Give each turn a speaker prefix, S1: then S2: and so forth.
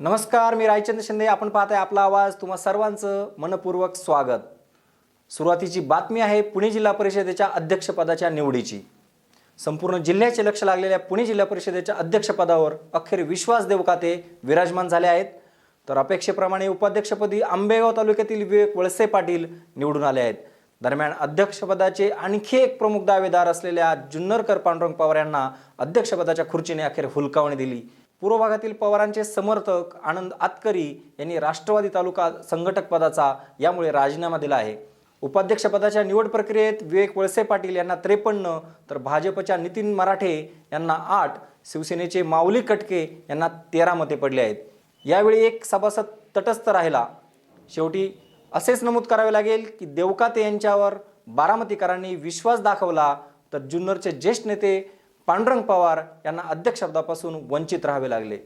S1: नमस्कार मी रायचंद्र शिंदे. आपण पाहत आहे आपला आवाज. तुम्हा सर्वांचं मनपूर्वक स्वागत. सुरुवातीची बातमी आहे पुणे जिल्हा परिषदेच्या अध्यक्षपदाच्या निवडीची. संपूर्ण जिल्ह्याचे लक्ष लागलेल्या पुणे जिल्हा परिषदेच्या अध्यक्षपदावर अखेर विश्वास देवकाते विराजमान झाले आहेत. तर अपेक्षेप्रमाणे उपाध्यक्षपदी आंबेगाव तालुक्यातील विवेक वळसे पाटील निवडून आले आहेत. दरम्यान अध्यक्षपदाचे आणखी एक प्रमुख दावेदार असलेल्या जुन्नरकर पांडुरंग पवार यांना अध्यक्षपदाच्या खुर्चीने अखेर हुलकावणी दिली. पूर्व भागातील पवारांचे समर्थक आनंद आतकरी यांनी राष्ट्रवादी तालुका संघटक पदाचा यामुळे राजीनामा दिला आहे. उपाध्यक्षपदाच्या निवड प्रक्रियेत विवेक वळसे पाटील यांना त्रेपन्न तर भाजपच्या नितीन मराठे यांना आठ शिवसेनेचे माऊली कटके यांना तेरा मते पडले आहेत. यावेळी एक सभासद तटस्थ राहिला. शेवटी असेच नमूद करावे लागेल की देवकाते यांच्यावर बारामतीकरांनी विश्वास दाखवला तर जुन्नरचे ज्येष्ठ नेते पांडुरंग पवार यांना अध्यक्षपदापासून वंचित राहावे लागले.